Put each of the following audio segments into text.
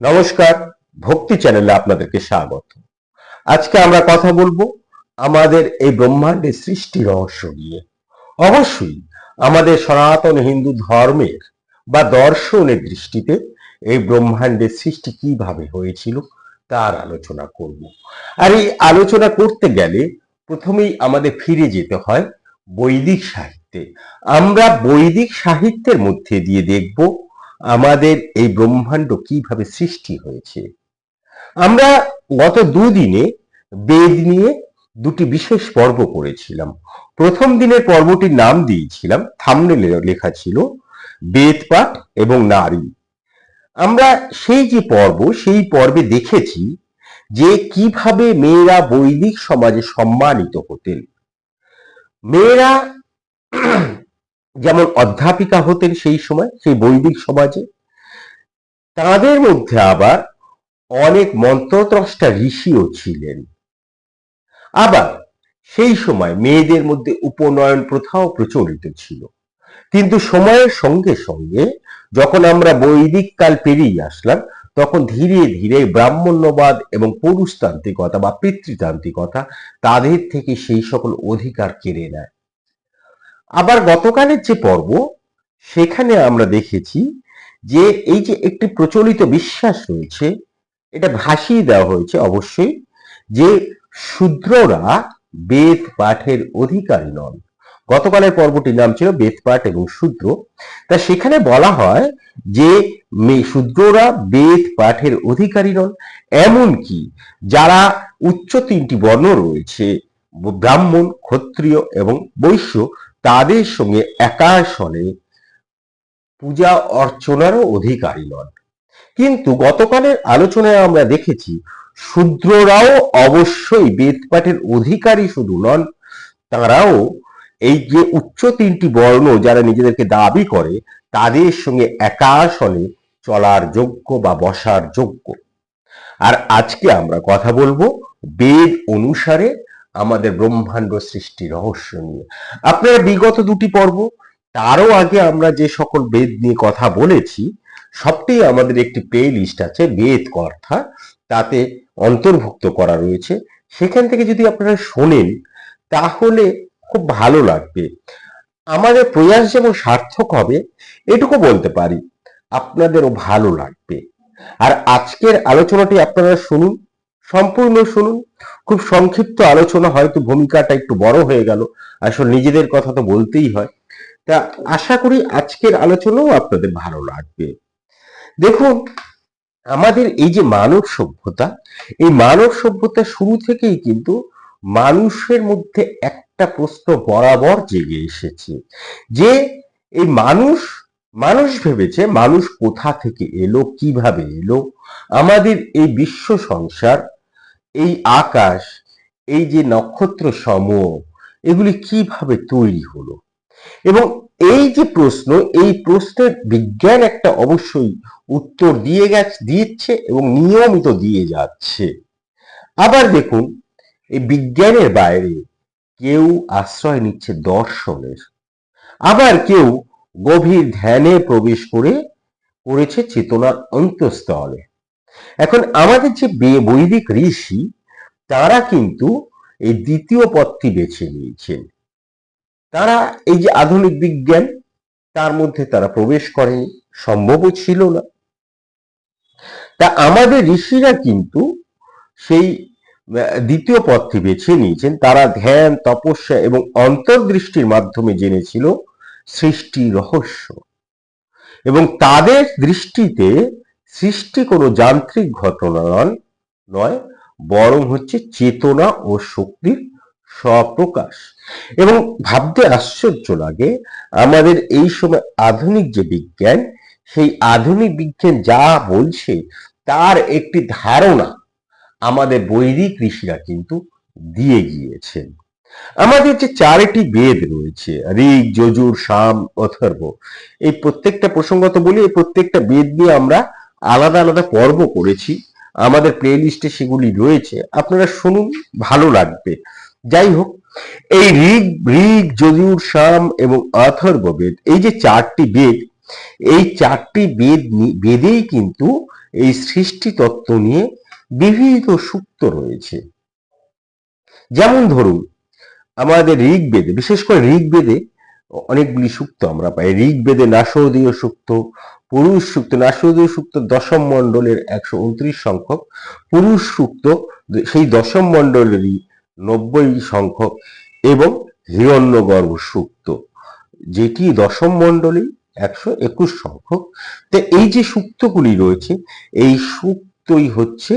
নমস্কার, ভক্তি চ্যানেলে আপনাদেরকে স্বাগত। আজকে আমরা কথা বলব আমাদের এই ব্রহ্মাণ্ডের সৃষ্টি রহস্য নিয়ে। অবশ্যই আমাদের সনাতন হিন্দু ধর্মের বা দর্শনের দৃষ্টিতে এই ব্রহ্মাণ্ডের সৃষ্টি কীভাবে হয়েছিল তার আলোচনা করব। আর এই আলোচনা করতে গেলে প্রথমেই আমাদের ফিরে যেতে হয় বৈদিক সাহিত্যে। আমরা বৈদিক সাহিত্যের মধ্যে দিয়ে দেখব আমাদের এই ব্রহ্মাণ্ড কীভাবে সৃষ্টি হয়েছে? আমরা গত দুদিনে বেদ নিয়ে দুটি বিশেষ পর্ব করেছিলাম। প্রথম দিনের পর্বটির নাম দিয়েছিলাম থামনেলে লেখা ছিল, বেদ পাঠ এবং নারী। আমরা সেই যে পর্ব, সেই পর্বে দেখেছি যে কীভাবে মেয়েরা বৈদিক সমাজে সম্মানিত হতেন। মেয়েরা যেমন অধ্যাপিকা হতেন সেই সময়, সেই বৈদিক সমাজে, তাদের মধ্যে আবার অনেক মন্ত্রদ্রষ্টা ঋষিও ছিলেন। আবার সেই সময় মেয়েদের মধ্যে উপনয়ন প্রথাও প্রচলিত ছিল। কিন্তু সময়ের সঙ্গে সঙ্গে যখন আমরা বৈদিক কাল পেরিয়ে আসলাম, তখন ধীরে ধীরে ব্রাহ্মণ্যবাদ এবং পুরুষতান্ত্রিকতা বা পিতৃতান্ত্রিকতা তাদের থেকে সেই সকল অধিকার কেড়ে নেয়। আবার গতকালের যে পর্ব, সেখানে আমরা দেখেছি যে এই যে একটি প্রচলিত বিশ্বাস রয়েছে, এটা ভাসিয়ে দেওয়া হয়েছে অবশ্যই যে শূদ্ররা বেদ পাঠের অধিকারী নন। গতকালের পর্বটির নাম ছিল বেদ পাঠ এবং শূদ্র। তা সেখানে বলা হয় যে শূদ্ররা বেদ পাঠের অধিকারী নন, এমনকি যারা উচ্চ তিনটি বর্ণ রয়েছে, ব্রাহ্মণ, ক্ষত্রিয় এবং বৈশ্য তাদের সঙ্গে একাশনে পূজা অর্চনারও অধিকারী নন। কিন্তু গতকালের আলোচনায় আমরা দেখেছি, শূদ্ররাও অবশ্যই বেদপাঠের অধিকারী শুধু নন, তারাও এই যে উচ্চ তিনটি বর্ণ যারা নিজেদেরকে দাবি করে, তাদের সঙ্গে একাশনে চলার যোগ্য বা বসার যোগ্য। আর আজকে আমরা কথা বলব বেদ অনুসারে আমাদের ব্রহ্মাণ্ড সৃষ্টি রহস্য নিয়ে। আপনারা বিগত দুটি পর্ব, তারও আগে আমরা যে সকল বেদ নিয়ে কথা বলেছি সবটাই আমাদের একটি প্লে লিস্ট আছে, বেদ কথা তাতে অন্তর্ভুক্ত করা রয়েছে। সেখান থেকে যদি আপনারা শোনেন, তাহলে খুব ভালো লাগবে। আমাদের প্রয়াস যেমন সার্থক হবে, এটুকু বলতে পারি, আপনাদেরও ভালো লাগবে। আর আজকের আলোচনাটি আপনারা শুনুন, সম্পূর্ণ শুনুন খুব সংক্ষিপ্ত আলোচনা, হয়তো ভূমিকাটা একটু বড় হয়ে গেল। আসলে নিজেদের কথা তো বলতেই হয়। তা আশা করি আজকের আলোচনাও আপনাদের ভালো লাগবে। দেখুন, আমাদের এই যে মানব সভ্যতা, এই মানব সভ্যতা শুরু থেকেই কিন্তু মানুষের মধ্যে একটা প্রশ্ন বরাবর জেগে এসেছে যে, এই মানুষ মানুষ ভেবেছে মানুষ কোথা থেকে এলো, কীভাবে এলো? আমাদের এই বিশ্ব সংসার এই আকাশ, এই যে নক্ষত্র সমূহ এগুলি কীভাবে তৈরি হলো? এবং এই যে প্রশ্ন, এই প্রশ্নের বিজ্ঞান একটা অবশ্যই উত্তর দিয়ে গেছে, দিচ্ছে এবং নিয়মিত দিয়ে যাচ্ছে। আবার দেখুন, এই বিজ্ঞানের বাইরে কেউ আশ্রয় নিচ্ছে দর্শনের। আবার কেউ গভীর ধ্যানে প্রবেশ করে করেছে চেতনার অন্তঃস্থলে। এখন আমাদের যে বৈদিক ঋষি, তারা কিন্তু এই দ্বিতীয় পথটি বেছে নিয়েছেন। তারা এই যে আধুনিক বিজ্ঞান, তার মধ্যে তারা প্রবেশ করেনি সম্ভবও ছিল না। তা আমাদের ঋষিরা কিন্তু সেই দ্বিতীয় পথটি বেছে নিয়েছেন। তারা ধ্যান, তপস্যা এবং অন্তর্দৃষ্টির মাধ্যমে জেনেছিল সৃষ্টি রহস্য। এবং তাদের দৃষ্টিতে সৃষ্টি কোনো যান্ত্রিক ঘটনা নয়, বরং হচ্ছে চেতনা ও শক্তির স্বপ্রকাশ এবং ভাবতে আশ্চর্য লাগে, আমাদের এই সময় আধুনিক যে বিজ্ঞান, সেই আধুনিক বিজ্ঞান যা বলছে, তার একটি ধারণা আমাদের বৈদিক ঋষিরা কিন্তু দিয়ে গিয়েছেন। আমাদের যে চারটি বেদ রয়েছে, ঋগ, যজুর, সাম, অথর্ব, এই প্রত্যেকটা প্রসঙ্গত বলি, এই প্রত্যেকটা বেদ নিয়ে আমরা আলাদা আলাদা পর্ব করেছি। আমাদের প্লে লিস্টে সেগুলি রয়েছে। আপনারা শুনুন, ভালো লাগবে। যাই হোক, এই ঋগ ঋগ যজুর সাম এবং অথর্ব বেদ এই যে চারটি বেদ, এই চারটি বেদ বেদেই কিন্তু এই সৃষ্টি তত্ত্ব নিয়ে বিবিধ সূক্ত রয়েছে। যেমন ধরুন, আমাদের ঋগ্বেদে, বিশেষ করে ঋগ্বেদে অনেকগুলি সূক্ত আমরা পাই। ঋগ্বেদে নাসদীয় সূক্ত, পুরুষ সূক্ত, নাসদীয় সূক্ত দশম মণ্ডলের একশো উনত্রিশ সংখ্যক, পুরুষ সূক্ত সেই দশম মণ্ডলেরই নব্বই সংখ্যক এবং হিরণ্যগর্ভ সূক্ত। যেটি দশম মণ্ডলী একশো একুশ সংখ্যক। তো এই যে সূক্তগুলি রয়েছে, এই সূক্তই হচ্ছে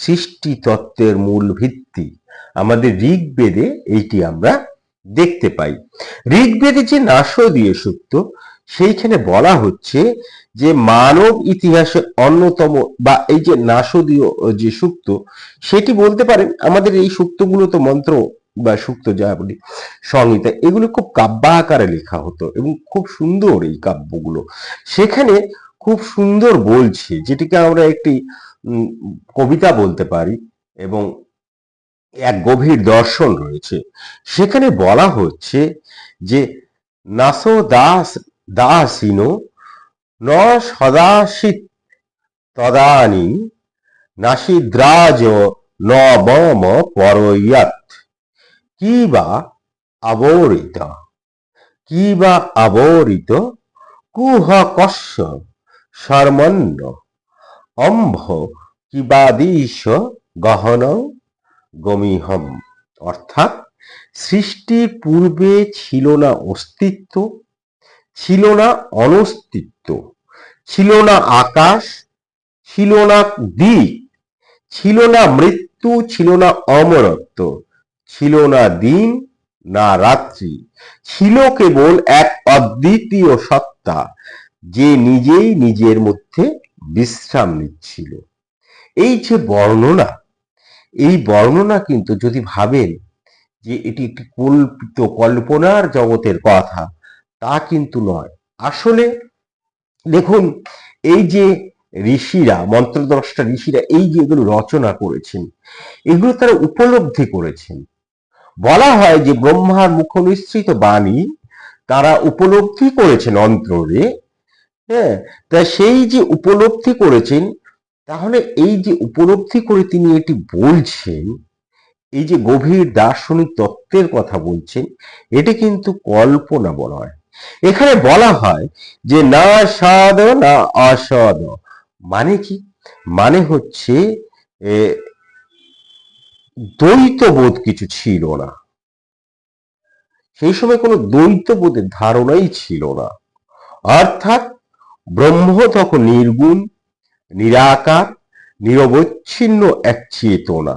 সৃষ্টি তত্ত্বের মূল ভিত্তি। আমাদের ঋগ্বেদে এইটি আমরা দেখতে পাই। ঋগ্বেদে যে নাসদীয় সূক্ত সেইখানে বলা হচ্ছে যে মানব ইতিহাসে অন্যতম বা এই যে নাসদীয় যে সূক্ত সেটি বলতে পারেন আমাদের এই সূক্তগুলো তো মন্ত্র বা সূক্ত যা বলি, সংহিতা, এগুলো খুব কাব্য আকারে লেখা হতো এবং খুব সুন্দর এই কাব্যগুলো। সেখানে খুব সুন্দর বলছে, যেটিকে আমরা একটি কবিতা বলতে পারি এবং এক গভীর দর্শন রয়েছে। সেখানে বলা হচ্ছে যে, নাসো দাস, দাসিনো ন সদাসিত তদানি নাসিদ্রাজ ন বম পরয়াত। কি বা আবরিত? কি বা আবরিত? কুহ কস্য শর্মণ্য অম্ভ কিবাদিশ গহন? গমিহম। অর্থাৎ সৃষ্টির পূর্বে ছিল না অস্তিত্ব, ছিল না অনস্তিত্ব, ছিল না আকাশ, ছিল না দিক ছিল না মৃত্যু, ছিল না অমরত্ব, ছিল না দিন, না রাত্রি, ছিল কেবল এক অদ্বিতীয় সত্তা, যে নিজেই নিজের মধ্যে বিশ্রাম নিচ্ছিল। এই যে বর্ণনা এই বর্ণনা কিন্তু যদি ভাবেন যে এটি একটি কল্পিত কল্পনার জগতের কথা, তা কিন্তু নয়। আসলে দেখুন, এই যে ঋষিরা, মন্ত্রদ্রষ্টা ঋষিরা এই যে এগুলো রচনা করেছেন, এগুলো তারা উপলব্ধি করেছেন। বলা হয় যে ব্রহ্মার মুখ বাণী তারা উপলব্ধি করেছেন অন্তরে হ্যাঁ? তা সেই যে উপলব্ধি করেছেন তাহলে এই যে উপলব্ধি করে তিনি এটি বলছেন এই যে গভীর দার্শনিক তত্ত্বের কথা বলছেন এটি কিন্তু কল্পনা বলা হয়। এখানে বলা হয় যে না সাদ না অসদ মানে কি? মানে হচ্ছে এ, দ্বৈতবোধ কিছু ছিল না। সেই সময় কোনো দ্বৈতবোধের ধারণাই ছিল না। অর্থাৎ ব্রহ্ম তখন নির্গুণ নিরাকার, নিরবচ্ছিন্ন এক চেতনা।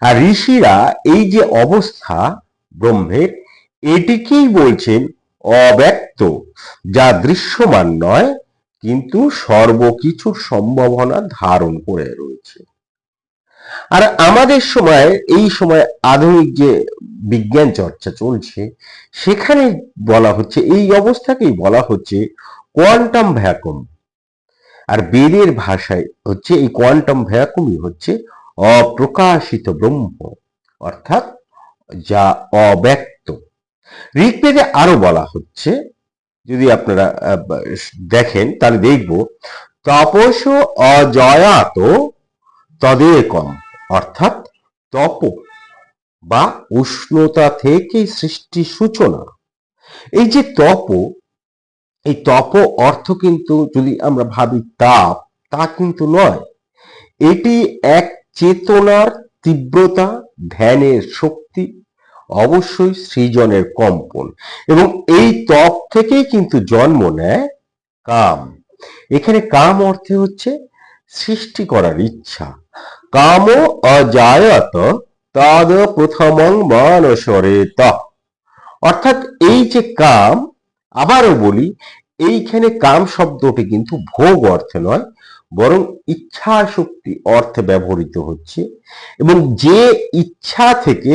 আর ঋষিরা এই যে অবস্থা ব্রহ্মের এটিকেই বলছেন অব্যক্ত, যা দৃশ্যমান নয়, কিন্তু সর্বকিছুর সম্ভাবনা ধারণ করে রয়েছে। আর আমাদের সময়, এই সময় আধুনিক যে বিজ্ঞান চর্চা চলছে, সেখানে বলা হচ্ছে, এই অবস্থাকেই বলা হচ্ছে কোয়ান্টাম ভ্যাকুম। আর বেদের ভাষায় হচ্ছে এই কোয়ান্টাম ভ্যাকুমই হচ্ছে অপ্রকাশিত ব্রহ্ম, অর্থাৎ যা অব্যক্ত। ঋগ্বেদে আরও বলা হচ্ছে, যদি আপনারা দেখেন তাহলে দেখব তপস অজয়াত তদেকম অর্থাৎ তপ বা উষ্ণতা থেকে সৃষ্টি সূচনা। এই যে তপ এই তপ অর্থ কিন্তু যদি আমরা ভাবি তাপ, তা কিন্তু নয়। এটি এক চেতনার তীব্রতা, ধ্যানের শক্তি, অবশ্যই সৃজনের কম্পন। এবং এই তপ থেকেই কিন্তু জন্ম নেয় কাম। এখানে কাম অর্থে হচ্ছে সৃষ্টি করার ইচ্ছা। কাম অজায়ত তদ প্রথমং মানসরেত। অর্থাৎ এই যে কাম আবারও বলি, এইখানে কাম শব্দটি কিন্তু ভোগ অর্থে নয়, বরং ইচ্ছা শক্তি অর্থে ব্যবহৃত হচ্ছে এবং যে ইচ্ছা থেকে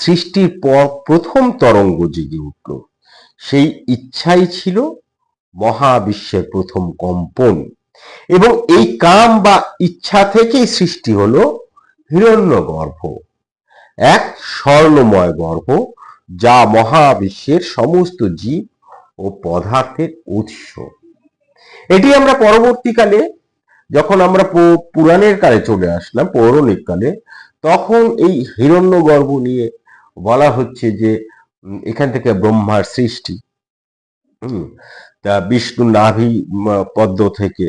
সৃষ্টির পর প্রথম তরঙ্গ জেগে উঠল, সেই ইচ্ছাই ছিল মহাবিশ্বের প্রথম কম্পন এবং এই কাম বা ইচ্ছা থেকেই সৃষ্টি হলো হিরণ্যগর্ভ, এক স্বর্ণময় গর্ভ যা মহাবিশ্বের সমস্ত জীব ও পদার্থের উৎস। এটি আমরা পরবর্তীকালে যখন আমরা পুরাণের কালে চলে আসলাম পৌরাণিক কালে তখন এই হিরণ্য হিরণ্যগর্ভ নিয়ে বলা হচ্ছে যে এখান থেকে ব্রহ্মার সৃষ্টি হুম তা বিষ্ণু নাভি পদ্ম থেকে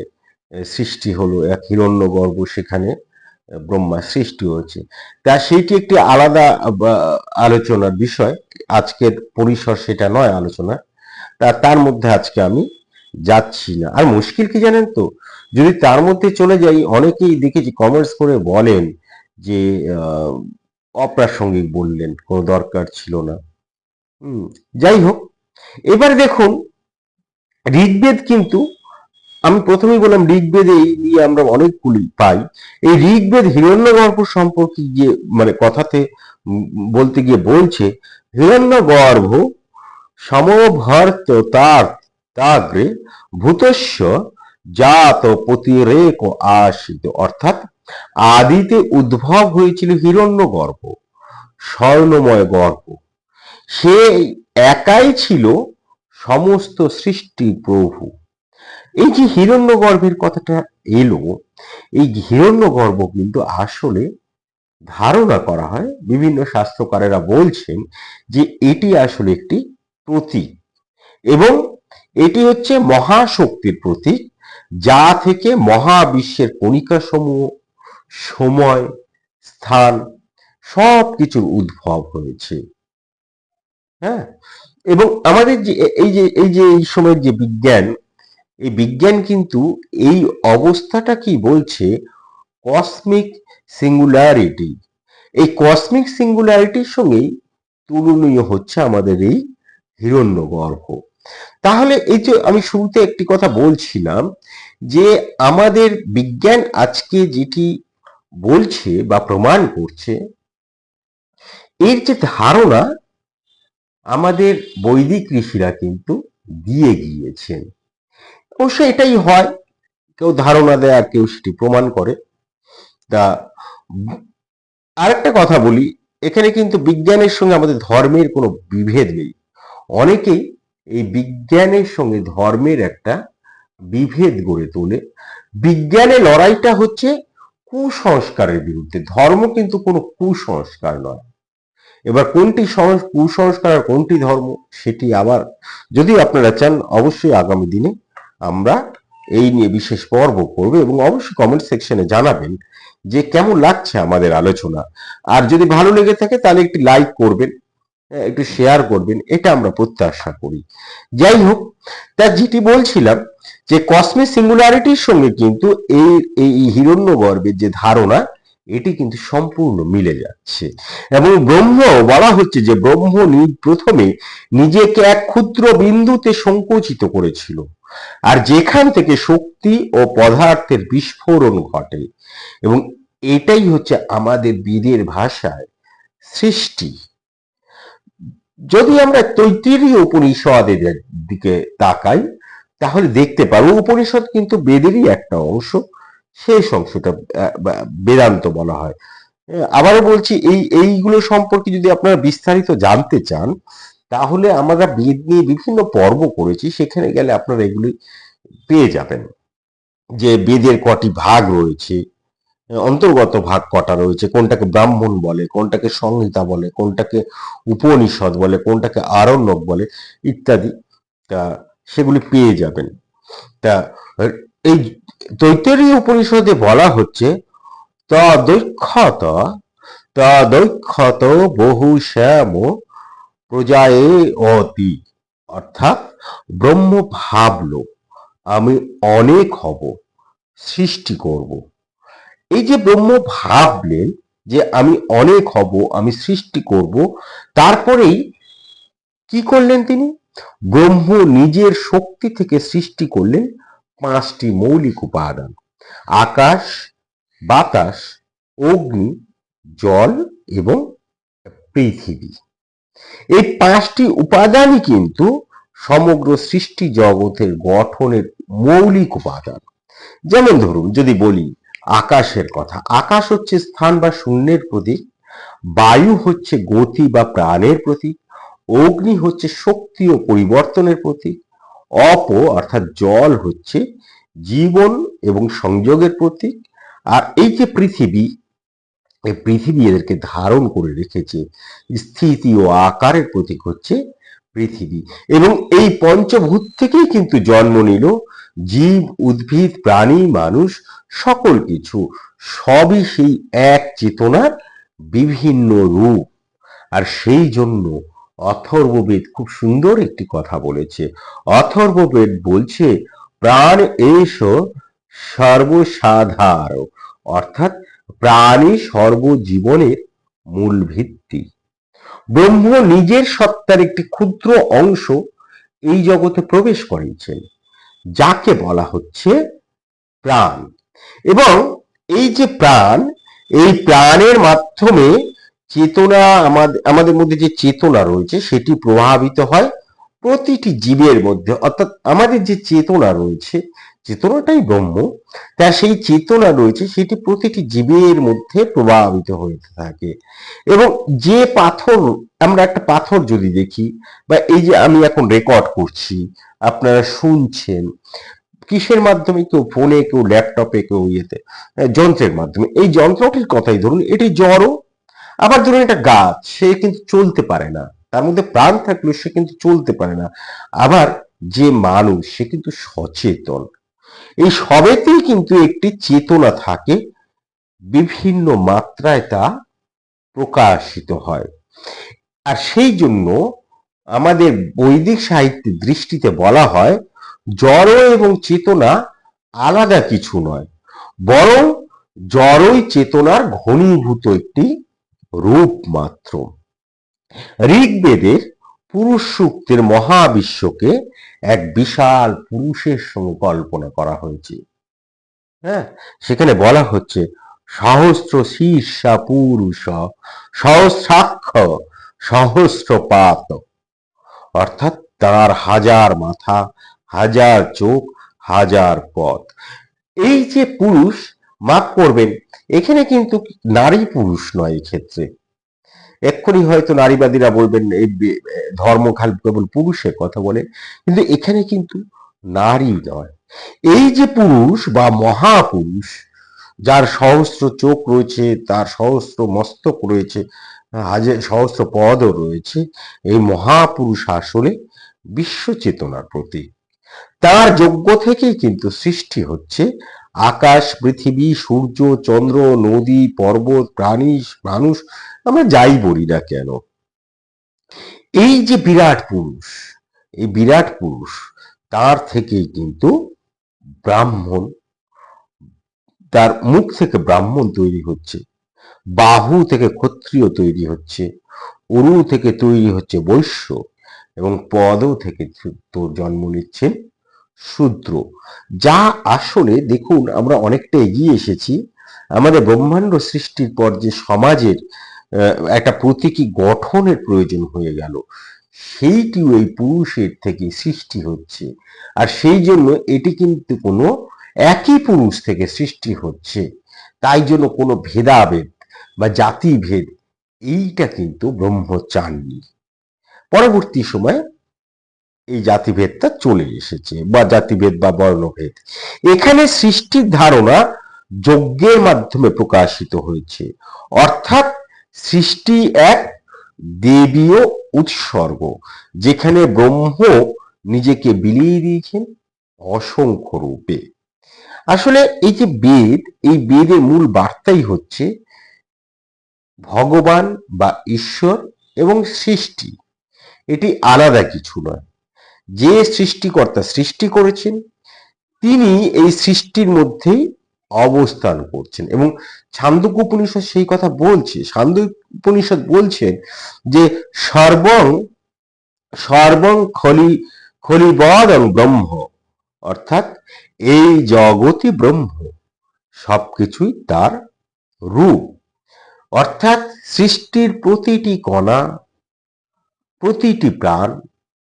সৃষ্টি হলো এক হিরণ্য হিরণ্যগর্ভ সেখানে এ, ব্রহ্মার সৃষ্টি হয়েছে। তা সেইটি একটি আলাদা আলোচনার বিষয়। আজকের পরিসর সেটা নয় আলোচনা তার মধ্যে আজকে আমি যাচ্ছি না। আর মুশকিল কি জানেন তো? যদি তার মধ্যে চলে যাই, অনেকেই দেখেছি কমেন্টস করে বলেন যে অপ্রাসঙ্গিক বললেন, কোনো দরকার ছিল না। হুম, যাই হোক, এবার দেখুন, ঋগ্বেদ কিন্তু, আমি প্রথমেই বললাম ঋগ্বেদে এই নিয়ে আমরা অনেকগুলি পাই। এই ঋগ্বেদ হিরণ্যগর্ভ সম্পর্কে গিয়ে মানে কথাতে বলতে গিয়ে বলছে, হিরণ্যগর্ভ সমভর্ত তার তাগ্রে ভূতস্য জাত প্রতিরেক আশিত। অর্থাৎ আদিতে উদ্ভব হয়েছিল হিরণ্যগর্ভ, স্বর্ণময় গর্ভ। সে একাই ছিল সমস্ত সৃষ্টি প্রভু। এই যে হিরণ্য গর্ভের কথাটা এলো, এই হিরণ্যগর্ভ কিন্তু আসলে ধারণা করা হয়, বিভিন্ন শাস্ত্রকারেরা বলছেন যে এটি আসলে একটি প্রতীক এবং এটি হচ্ছে মহাশক্তির প্রতীক, যা থেকে মহাবিশ্বের কণিকা সমূহ সময়, স্থান সব কিছুর উদ্ভব হয়েছে। হ্যাঁ? এবং আমাদের যে এই যে এই যে, এই সময়ের যে বিজ্ঞান, এই বিজ্ঞান কিন্তু এই অবস্থাটা কি বলছে? কসমিক সিঙ্গুলারিটি এই কসমিক সিঙ্গুলারিটির সঙ্গেই তুলনীয় হচ্ছে আমাদের এই হিরণ্যগর্ভ। তাহলে এই যে আমি শুরুতে একটি কথা বলছিলাম যে আমাদের বিজ্ঞান আজকে যেটি বলছে বা প্রমাণ করছে, এর যে ধারণা আমাদের বৈদিক ঋষিরা কিন্তু দিয়ে গিয়েছেন। অবশ্য এটাই হয়, কেউ ধারণা দেয় আর কেউ সেটি প্রমাণ করে। তা আরেকটা কথা বলি, এখানে কিন্তু বিজ্ঞানের সঙ্গে আমাদের ধর্মের কোনো বিভেদ নেই। অনেকেই এই বিজ্ঞানের সঙ্গে ধর্মের একটা বিভেদ গড়ে তোলে। বিজ্ঞানের লড়াইটা হচ্ছে কুসংস্কারের বিরুদ্ধে। ধর্ম কিন্তু কোনো কুসংস্কার নয়। এবার কোনটি কুসংস্কার আর কোনটি ধর্ম সেটি আবার যদি আপনারা চান, অবশ্যই আগামী দিনে আমরা এই নিয়ে বিশেষ পর্ব করব এবং অবশ্যই কমেন্ট সেকশনে জানাবেন যে কেমন লাগছে আমাদের আলোচনা। আর যদি ভালো লেগে থাকে, তাহলে একটি লাইক করবেন। একটু শেয়ার করবেন, এটা আমরা প্রত্যাশা করি। যাই হোক, তা যেটি বলছিলাম যে কসমিক সিঙ্গুলারিটির সঙ্গে কিন্তু এই এই হিরণ্যগর্ভের যে ধারণা, এটি কিন্তু সম্পূর্ণ মিলে যাচ্ছে। এবং ব্রহ্ম বলা হচ্ছে যে ব্রহ্ম প্রথমে নিজেকে এক ক্ষুদ্র বিন্দুতে সংকুচিত করেছিল। আর যেখান থেকে শক্তি ও পদার্থের বিস্ফোরণ ঘটে। এবং এটাই হচ্ছে আমাদের বেদের ভাষায় সৃষ্টি। যদি আমরা তৈত্তিরীয় উপনিষদের দিকে তাকাই, তাহলে দেখতে পারব উপনিষদ কিন্তু বেদেরই একটা অংশ। শেষ অংশটা বেদান্ত বলা হয়। আবারও বলছি, এই, এইগুলো সম্পর্কে যদি আপনারা বিস্তারিত জানতে চান, তাহলে আমরা বেদ নিয়ে বিভিন্ন পর্ব করেছি, সেখানে গেলে আপনারা এগুলি পেয়ে যাবেন। যে বেদের কটি ভাগ রয়েছে অন্তর্গত ভাগ কটা রয়েছে? কোনটাকে ব্রাহ্মণ বলে, কোনটাকে সংহিতা বলে, কোনটাকে উপনিষদ বলে, কোনটাকে আরণ্যক বলে ইত্যাদি। তা সেগুলি পেয়ে যাবেন। তা এই তৈতরীয় উপনিষদে বলা হচ্ছে তা দৈক্ষত তা দৈক্ষত বহু শ্যাম প্রজায়ে অতি। অর্থাৎ ব্রহ্ম ভাবলো আমি অনেক হব, সৃষ্টি করব। এই যে ব্রহ্ম ভাবলেন যে আমি অনেক হব, আমি সৃষ্টি করব, তারপরেই কি করলেন তিনি? ব্রহ্ম নিজের শক্তি থেকে সৃষ্টি করলেন পাঁচটি মৌলিক উপাদান। আকাশ, বাতাস, অগ্নি, জল এবং পৃথিবী। এই পাঁচটি উপাদানই কিন্তু সমগ্র সৃষ্টি জগতের গঠনের মৌলিক উপাদান। যেমন ধরুন, যদি বলি আকাশের কথা। আকাশ হচ্ছে স্থান বা শূন্যের প্রতীক, বায়ু হচ্ছে গতি বা প্রাণের প্রতীক, অগ্নি হচ্ছে শক্তি ও পরিবর্তনের প্রতীক অপ অর্থাৎ জল হচ্ছে জীবন এবং সংযোগের প্রতীক। আর এই যে পৃথিবী, এই পৃথিবী এদেরকে ধারণ করে রেখেছে, স্থিতি ও আকারের প্রতীক হচ্ছে পৃথিবী। এবং এই পঞ্চভূত থেকেই কিন্তু জন্ম নিল জীব, উদ্ভিদ, প্রাণী, মানুষ, সকল কিছু, সবই সেই এক চেতনার বিভিন্ন রূপ। আর সেই জন্য অথর্ববেদ খুব সুন্দর একটি কথা বলেছে। অথর্ববেদ বলছে, প্রাণ এস সর্বসাধার অর্থাৎ প্রাণী সর্বজীবনের মূল ভিত্তি। ব্রহ্ম নিজের সত্তার একটি ক্ষুদ্র অংশ এই জগতে প্রবেশ করেছেন। যাকে বলা হচ্ছে প্রাণ। এবং এই যে প্রাণ, এই প্রাণের মাধ্যমে চেতনা আমাদের আমাদের মধ্যে যে চেতনা রয়েছে, সেটি প্রভাবিত হয় প্রতিটি জীবের মধ্যে। অর্থাৎ আমাদের যে চেতনা রয়েছে চেতনাটাই ব্রহ্ম তা সেই চেতনা রয়েছে, সেটি প্রতিটি জীবের মধ্যে প্রভাবিত হয়ে থাকে। এবং যে পাথর, আমরা একটা পাথর যদি দেখি, বা এই যে আমি এখন রেকর্ড করছি, আপনারা শুনছেন, কিসের মাধ্যমে কেউ ফোনে কেউ ল্যাপটপে কেউ ইয়েতে যন্ত্রের মাধ্যমে। এই যন্ত্রটির কথাই ধরুন, এটি জড়ও আবার ধরুন এটা গাছ, সে কিন্তু চলতে পারে না। তার মধ্যে প্রাণ থাকলেও সে কিন্তু চলতে পারে না। আবার যে মানুষ, সে কিন্তু সচেতন। এই সবেতেই কিন্তু একটি চেতনা থাকে, বিভিন্ন মাত্রায় তা প্রকাশিত হয়। আর সেই জন্য আমাদের বৈদিক সাহিত্যের দৃষ্টিতে বলা হয়, জড় এবং চেতনা আলাদা কিছু নয়, বরং জড়ই চেতনার ঘনীভূত একটি রূপ মাত্র। ঋগ্বেদের পুরুষ সূক্তের মহাবিশ্বকে এক বিশাল পুরুষের সঙ্গে কল্পনা করা হয়েছে। হ্যাঁ সেখানে বলা হচ্ছে, সহস্র শীর্ষা পুরুষ, সহস্রাক্ষ সহস্র পাত অর্থাৎ তার হাজার মাথা, হাজার চোখ, হাজার পথ। এই যে পুরুষ, মাফ করবেন, এখানে কিন্তু নারী পুরুষ নয় এই ক্ষেত্রে এক্ষুনি হয়তো নারীবাদীরা বলবেন, এই ধর্ম খাল, কেবল পুরুষের কথা বলে। কিন্তু এখানে কিন্তু নারী নয়। এই যে পুরুষ বা মহাপুরুষ, যার সহস্র চোখ রয়েছে, তার সহস্র মস্তক রয়েছে হাজার সহস্র পদও রয়েছে, এই মহাপুরুষ আসলে বিশ্ব চেতনার প্রতীক। তার যোগ্য থেকেই কিন্তু সৃষ্টি হচ্ছে আকাশ, পৃথিবী, সূর্য, চন্দ্র, নদী, পর্বত, প্রাণী, মানুষ, আমরা যাই বলি না কেন? এই যে বিরাট পুরুষ, এই বিরাট পুরুষ, তার থেকে কিন্তু ব্রাহ্মণ, তার মুখ থেকে ব্রাহ্মণ তৈরি হচ্ছে, বাহু থেকে ক্ষত্রিয় তৈরি হচ্ছে, অরু থেকে তৈরি হচ্ছে বৈশ্য, এবং পদ থেকে জন্ম নিচ্ছেন শূদ্র যা আসলে দেখুন, আমরা অনেকটা এগিয়ে এসেছি। আমাদের ব্রহ্মাণ্ড সৃষ্টির পর যে সমাজের একটা প্রতীকী গঠনের প্রয়োজন হয়ে গেল, সেইটিও এই পুরুষের থেকে সৃষ্টি হচ্ছে। আর সেই জন্য এটি কিন্তু কোনো একই পুরুষ থেকে সৃষ্টি হচ্ছে। তাই জন্য কোনো ভেদাভেদ বা জাতিভেদ, এইটা কিন্তু ব্রহ্ম চাননি পরবর্তী সময় এই জাতিভেদটা চলে এসেছে বা জাতিভেদ বা বর্ণভেদ। এখানে সৃষ্টির ধারণা যজ্ঞের মাধ্যমে প্রকাশিত হয়েছে। অর্থাৎ সৃষ্টি এক দেবীয় উৎসর্গ, যেখানে ব্রহ্ম নিজেকে বিলিয়ে দিয়েছেন অসংখ্য রূপে। আসলে এই যে বেদ, এই বেদের মূল বার্তাই হচ্ছে ভগবান বা ঈশ্বর এবং সৃষ্টি। এটি আলাদা কিছু নয়। যে সৃষ্টিকর্তা সৃষ্টি করেছেন, তিনি এই সৃষ্টির মধ্যেই অবস্থান করছেন। এবং ছান্দক উপনিষদ সেই কথা বলছে। ছান্দক উপনিষদ বলছেন যে সর্বং সর্বং খলি, খলিবদং ব্রহ্ম, অর্থাৎ এই জগতি ব্রহ্ম, সবকিছুই তার রূপ। অর্থাৎ সৃষ্টির প্রতিটি কণা, প্রতিটি প্রাণ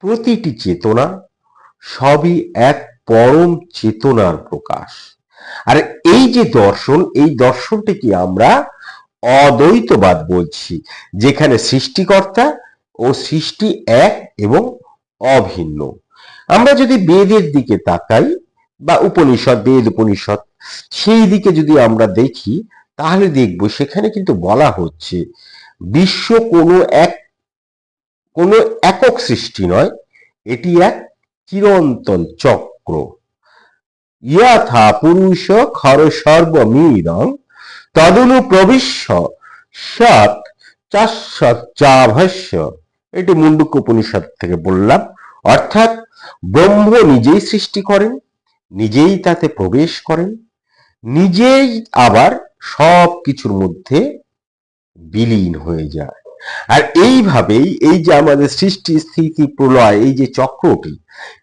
প্রতিটি চেতনা সবই এক পরম চেতনার প্রকাশ। আর এই যে দর্শন, এই দর্শনটিকে আমরা অদ্বৈতবাদ বলছি, যেখানে সৃষ্টিকর্তা ও সৃষ্টি এক এবং অভিন্ন। আমরা যদি বেদের দিকে তাকাই বা উপনিষদ, বেদ উপনিষদ, সেই দিকে যদি আমরা দেখি, তাহলে দেখব সেখানে কিন্তু বলা হচ্ছে, বিশ্ব কোনো এক কোনো একক সৃষ্টি নয়, এটি এক চিরন্তন চক্র। ইয়াথা পুরুষ খর সর্বমিদং তদনু প্রবিশ্য সৎ চাভাষ্য এটি মুন্ডুক উপনিষদ থেকে বললাম, অর্থাৎ ব্রহ্ম নিজেই সৃষ্টি করেন, নিজেই তাতে প্রবেশ করেন, নিজেই আবার সব কিছুর মধ্যে বিলীন হয়ে যায়। আর এইভাবেই এই যে আমাদের সৃষ্টি, স্থিতি, প্রলয়, এই যে চক্রটি,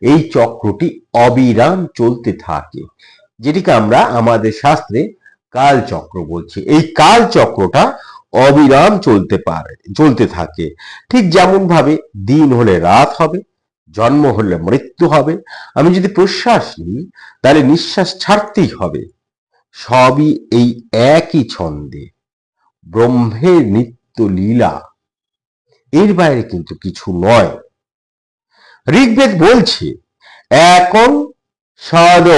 এই চক্রটি অবিরাম চলতে থাকে, যেটিকে আমরা আমাদের শাস্ত্রে কাল চক্র বলছি। এই কাল চক্রটা অবিরাম চলতে পারে, চলতে থাকে। ঠিক যেমন ভাবে দিন হলে রাত হবে, জন্ম হলে মৃত্যু হবে। আমি যদি প্রশ্বাস নিই, তাহলে নিঃশ্বাস ছাড়তেই হবে। সবই এই একই ছন্দে। ব্রহ্মের নিত্য লীলা এর বাইরে কিন্তু কিছু নয়। ঋগ্বেদ বলছে এখন সদ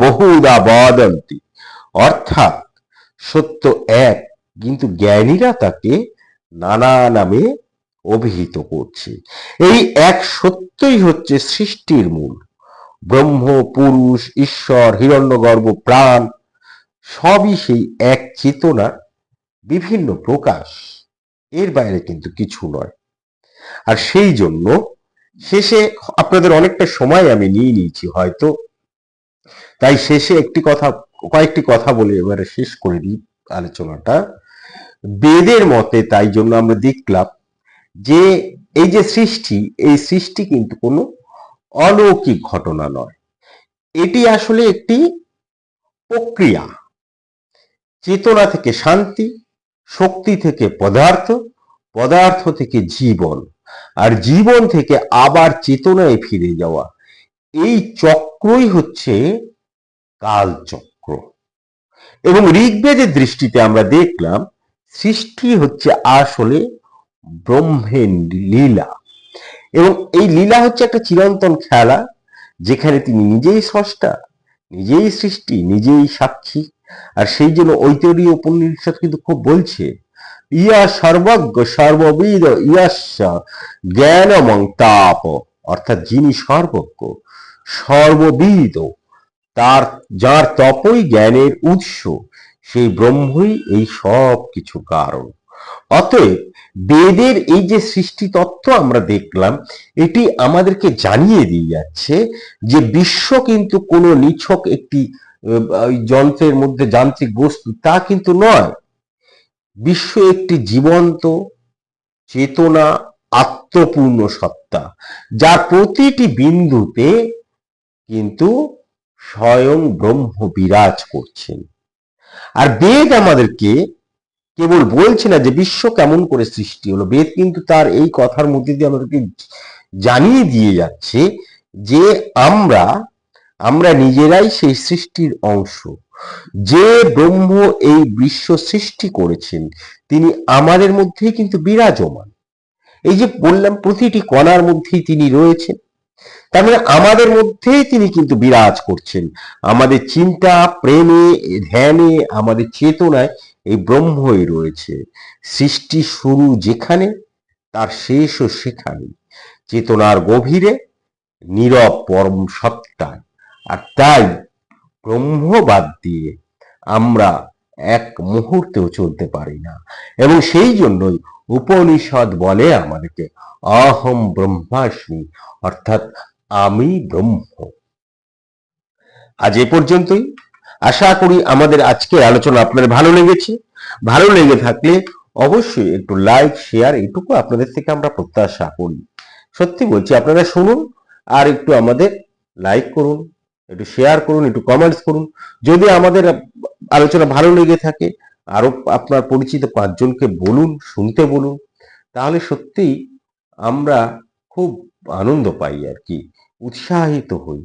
বহুদা বদন্তি। অর্থাৎ সত্য এক, কিন্তু জ্ঞানীরা তাকে নানা নামে অভিহিত করছে। এই এক সত্যই হচ্ছে সৃষ্টির মূল। ব্রহ্ম, পুরুষ, ঈশ্বর, হিরণ্যগর্ভ, প্রাণ, সবই সেই এক চেতনা বিভিন্ন প্রকাশ। এর বাইরে কিন্তু কিছু নয়। আর সেই জন্য শেষে আপনাদের অনেকটা সময় আমি নিয়ে নিয়েছি হয়তো। তাই শেষে একটি কথা, কয়েকটি কথা বলে এবারে শেষ করে দিই আলোচনাটা। বেদের মতে তাই জন্য আমরা দেখলাম যে এই যে সৃষ্টি, এই সৃষ্টি কিন্তু কোনো অলৌকিক ঘটনা নয়। এটি আসলে একটি প্রক্রিয়া। চেতনা থেকে শান্তি শক্তি থেকে পদার্থ পদার্থ থেকে জীবন, আর জীবন থেকে আবার চেতনায় ফিরে যাওয়া। এই চক্রই হচ্ছে কালচক্র। এবং ঋগ্বেদের দৃষ্টিতে আমরা দেখলাম, সৃষ্টি হচ্ছে আসলে ব্রহ্মের লীলা। এবং এই লীলা হচ্ছে একটা চিরন্তন খেলা, যেখানে তিনি নিজেই স্রষ্টা, নিজেই সৃষ্টি, নিজেই সাক্ষী। আর সেই জন্য ঐতরীয় উপনিষদ কিন্তু খুব বলছে, ইয়া সর্বজ্ঞ সর্ববিদ ইয়াস্য জ্ঞানমং তাপ, অর্থাৎ যিনি সর্বজ্ঞ, সর্ববিদ, তার, যার তপই জ্ঞানের উৎস, সেই ব্রহ্মই এই সব কিছু কারণ। অতএব বেদের এই যে সৃষ্টি তত্ত্ব আমরা দেখলাম, এটি আমাদেরকে জানিয়ে দিয়ে যাচ্ছে যে বিশ্ব কিন্তু কোনো নিছক একটি যন্ত্রের মধ্যে যান্ত্রিক বস্তু, তা কিন্তু নয়। বিশ্ব একটি জীবন্ত, চেতনা, আত্মপূর্ণ সত্তা, যার প্রতিটি বিন্দুতে কিন্তু স্বয়ং ব্রহ্ম বিরাজ করছেন। আর বেদ আমাদেরকে কেবল বলছে না যে বিশ্ব কেমন করে সৃষ্টি হলো। বেদ কিন্তু তার এই কথার মধ্যে দিয়ে আমাদেরকে জানিয়ে দিয়ে যাচ্ছে যে আমরা আমরা নিজেরাই সেই সৃষ্টির অংশ। যে ব্রহ্ম এই বিশ্ব সৃষ্টি করেছেন, তিনি আমাদের মধ্যেই কিন্তু বিরাজমান। এই যে বললাম, প্রতিটি কণার মধ্যেই তিনি রয়েছেন। তার মানে আমাদের মধ্যেই তিনি কিন্তু বিরাজ করছেন। আমাদের চিন্তা, প্রেমে, ধ্যানে, আমাদের চেতনায় এই ব্রহ্মই রয়েছে। সৃষ্টি শুরু যেখানে, তার শেষও সেখানে চেতনার গভীরে, নীরব পরম সত্তায়। আর তাই ব্রহ্মবাদ দিয়ে আমরা এক মুহূর্তেও চলতে পারি না। এবং সেই জন্যই উপনিষদ বলে আমাদেরকে অহম ব্রহ্মাস্মি অর্থাৎ আমি ব্রহ্ম। আজ এ পর্যন্তই। আশা করি আমাদের আজকের আলোচনা আপনাদের ভালো লেগেছে। ভালো লেগে থাকলে অবশ্যই একটু লাইক, শেয়ার, এটুকু আপনাদের থেকে আমরা প্রত্যাশা করি। সত্যি বলছি, আপনারা শুনুন আর একটু আমাদের লাইক করুন। একটু শেয়ার করুন, একটু কমেন্টস করুন। যদি আমাদের আলোচনা ভালো লেগে থাকে, আরও আপনার পরিচিত পাঁচজনকে বলুন, শুনতে বলুন, তাহলে সত্যিই আমরা খুব আনন্দ পাই আর কি, উৎসাহিত হই।